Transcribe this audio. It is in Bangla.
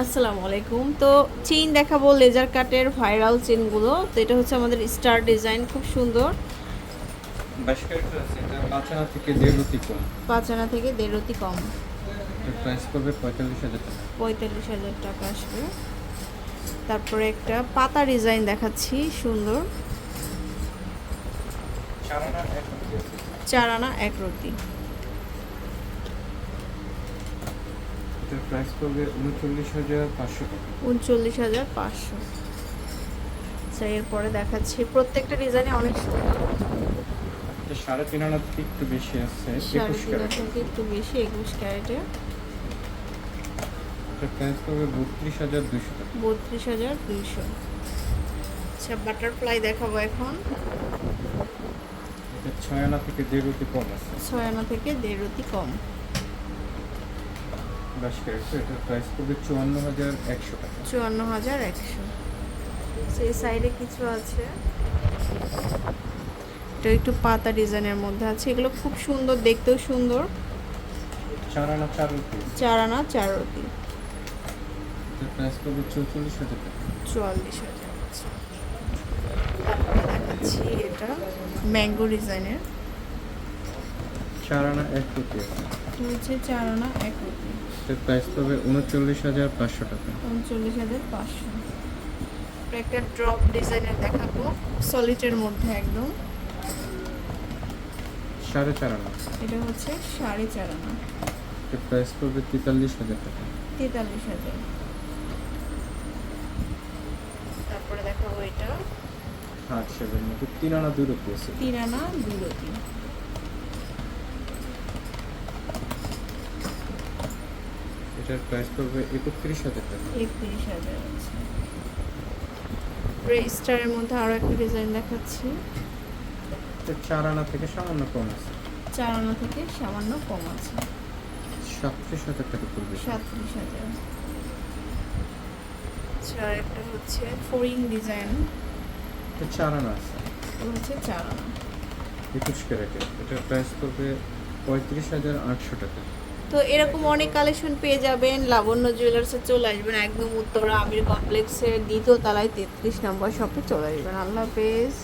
আসসালামু আলাইকুম। তো চেইন দেখাবো লেজার কাটের ভাইরাল চেনগুলো তো এটা হচ্ছে আমাদের স্টার ডিজাইন খুব সুন্দর। বাইশ ক্যারেক্টার আছে পাঁচ আনা থেকে দেড় রুটি কম থেকে দেড় রতি কম প্রাইস পড়বে পঁয়তাল্লিশ হাজার টাকা। পঁয়তাল্লিশ হাজার টাকা আসবে। তারপরে একটা পাতা ডিজাইন দেখাচ্ছি সুন্দর। চার আনা এক রুটি আছে চার আনা এক রতি। এটার প্রাইস পড়বে উনচল্লিশ হাজার পাঁচশো টাকা। উনচল্লিশ হাজার পাঁচশো। আচ্ছা এরপরে দেখাচ্ছি প্রত্যেকটা ডিজাইনে অনেক সুন্দর এটা সাড়ে তিন আনা থেকে একটু বেশি আছে সাড়ে একুশ তিন ক্যারেট। থেকে একটু বেশি একুশ ক্যারেটে। প্রাইস পড়বে বত্রিশ হাজার দুশো টাকা। বত্রিশ হাজার দুইশো। আচ্ছা বাটারফ্লাই দেখাবো এখন। এটা ছয় আনা থেকে দেড় রুটি কম আছে। ছয় আনা থেকে দেড় রতি কম। বাইশ ক্যারেক্টার এটার প্রাইস পড়বে চুয়ান্ন হাজার একশো টাকা। চুয়ান্ন হাজার একশো। সেই সাইডে কিছু আছে। এটা একটু পাতা ডিজাইনের মধ্যে আছে। এগুলো খুব সুন্দর দেখতেও সুন্দর। চার আনা চার রুটি চার আনা চার রতি এটার প্রাইস পড়বে চৌচল্লিশ হাজার টাকা। চুয়াল্লিশ হাজার। আচ্ছা। দেখাচ্ছি এটা। ম্যাঙ্গো ডিজাইনের চার আনা এক এটা হচ্ছে চার আনা এক রতি এটার প্রাইস পড়বে উনচল্লিশ হাজার পাঁচশো টাকা। উনচল্লিশ হাজার পাঁচশো। একটা ড্রপ ডিজাইনের দেখাবো সলিটের মধ্যে একদম। সাড়ে চার আনা এটা হচ্ছে সাড়ে চার আনা এটার প্রাইস পড়বে তেতাল্লিশ হাজার টাকা। তেতাল্লিশ হাজার। তারপরে দেখাবো এটা। হার্ট শেপের মধ্যে তিন আনা দুই রুটি আছে। তিন আনা দুই এটার প্রাইস পড়বে একত্রিশ হাজার টাকা। একত্রিশ হাজার আছে স্টারের মধ্যে আরও একটা ডিজাইন দেখাচ্ছি। চার আনা থেকে সামান্য কম আছে। চার আনা থেকে সামান্য কম আছে। সাতত্রিশ হাজার টাকা পড়বে। সাতত্রিশ হাজার। আচ্ছা একটা হচ্ছে ফোরিং ডিজাইন এটা চার আনা আছে হচ্ছে চার আনা একুশ ক্যারেটের। এটার প্রাইস পড়বে পঁয়ত্রিশ হাজার আটশো টাকা। তো এরকম অনেক কালেকশন পেয়ে যাবেন। লাবণ্য জুয়েলার্সে চলে আসবেন একদম উত্তরা আমির কমপ্লেক্সের দ্বিতীয় তলায় তেত্রিশ নম্বর শপে চলে আসবেন। আল্লাহ হাফেজ।